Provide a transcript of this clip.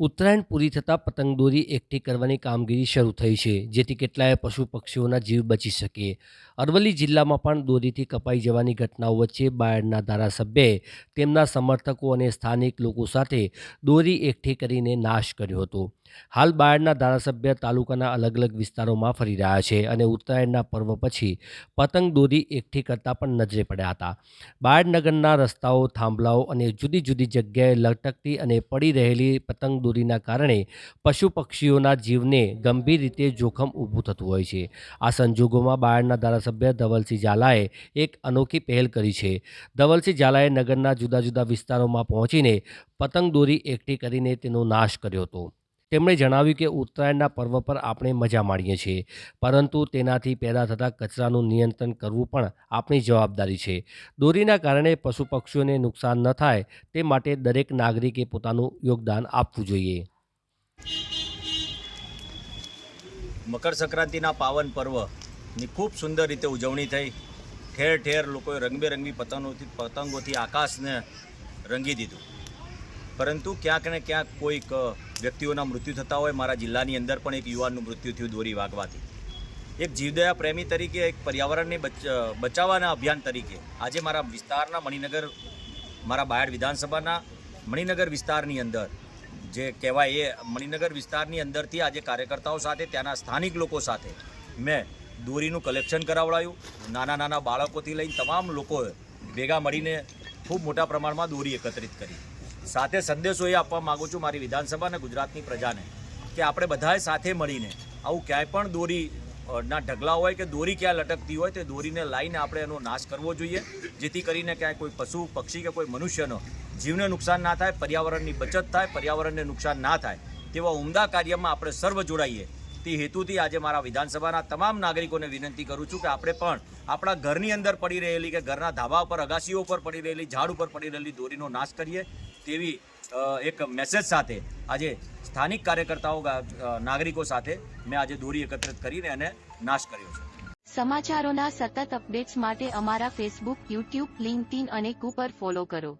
ઉત્તરાયણ પૂરી થતાં પતંગ દોરી એકઠી કરવાની કામગીરી શરૂ થઈ છે, જેથી કેટલાય પશુ પક્ષીઓના જીવ બચી શકે. અરવલ્લી જિલ્લામાં પણ દોરીથી કપાઈ જવાની ઘટનાઓ વચ્ચે બાયડના ધારાસભ્યએ તેમના સમર્થકો અને સ્થાનિક લોકો સાથે દોરી એકઠી કરીને નાશ કર્યો હતો. હાલ બાયડના ધારાસભ્ય તાલુકાના અલગ અલગ વિસ્તારોમાં ફરી રહ્યા છે અને ઉત્તરાયણના પર્વ પછી પતંગ દોરી એકઠી કરતા પણ નજરે પડ્યા હતા. બાયડ નગરના રસ્તાઓ, થાંભલાઓ અને જુદી જુદી જગ્યાએ લટકતી અને પડી રહેલી પતંગ દોરીના કારણે પશુ પક્ષીઓના જીવને ગંભીર રીતે જોખમ ઊભું થતું હોય છે. આ સંજોગોમાં બાયડના ધારાસભ્ય ધવલસિંહ ઝાલાએ એક અનોખી પહેલ કરી છે. ધવલસિંહ ઝાલાએ નગરના જુદા જુદા વિસ્તારોમાં પહોંચીને પતંગ દોરી એકઠી કરીને તેનો નાશ કર્યો હતો. તેમણે જણાવ્યું કે ઉત્તરાયણના પર્વ પર આપણે મજા માણીએ છીએ, પરંતુ તેનાથી પેદા થતા કચરાનું નિયંત્રણ કરવું પણ આપણી જવાબદારી છે. દોરીના કારણે પશુ પક્ષીઓને નુકસાન ન થાય, તે માટે દરેક નાગરિકે પોતાનું યોગદાન આપવું જોઈએ. મકર સંક્રાંતિના પાવન પર્વની ખૂબ સુંદર રીતે ઉજવણી થઈ. ઠેર ઠેર લોકોએ રંગબેરંગી પતંગોથી પતંગોથી આકાશને રંગી દીધું. પરંતુ ક્યાંક ને ક્યાંક કોઈક વ્યક્તિઓના મૃત્યુ થતા હોય. મારા જિલ્લાની અંદર પણ એક યુવાનનું મૃત્યુ થયું દોરી વાગવાથી. એક જીવદયા પ્રેમી તરીકે, એક પર્યાવરણને બચાવવાના અભિયાન તરીકે આજે મારા વિસ્તારના મણિનગર, મારા બાયડ વિધાનસભાના મણિનગર વિસ્તારની અંદર, જે કહેવાય એ મણિનગર વિસ્તારની અંદરથી આજે કાર્યકર્તાઓ સાથે, ત્યાંના સ્થાનિક લોકો સાથે મેં દોરીનું કલેક્શન કરાવડાયું. નાના નાના બાળકોથી લઈને તમામ લોકોએ ભેગા મળીને ખૂબ મોટા પ્રમાણમાં દોરી એકત્રિત કરી. સાથે સંદેશો એ આપવા માગું છું મારી વિધાનસભા અને ગુજરાતની પ્રજાને કે આપણે બધાએ સાથે મળીને આવું ક્યાંય પણ દોરી ના ઢગલા હોય કે દોરી ક્યાં લટકતી હોય તે દોરીને લાઈને આપણે એનો નાશ કરવો જોઈએ. જેથી કરીને ક્યાંય કોઈ પશુ, પક્ષી કે કોઈ મનુષ્યનો જીવને નુકસાન ના થાય, પર્યાવરણની બચત થાય, પર્યાવરણને નુકસાન ના થાય તેવા ઉમદા કાર્યમાં આપણે સર્વ જોડાઈએ. તે હેતુથી આજે મારા વિધાનસભાના તમામ નાગરિકોને વિનંતી કરું છું કે આપણે પણ આપણા ઘરની અંદર પડી રહેલી કે ઘરના ધાબા ઉપર અગાસીઓ ઉપર પડી રહેલી, ઝાડ ઉપર પડી રહેલી દોરીનો નાશ કરીએ. તેવી એક મેસેજ સાથે આજે સ્થાનિક કાર્યકર્તાઓ નાગરિકો સાથે મેં આજે દોરી એકત્રિત કરીને એને નાશ કર્યો છે. સમાચારોના સતત અપડેટ્સ માટે અમારા ફેસબુક યુટ્યુબ લિંક્ડઇન અને કુપર ફોલો કરો.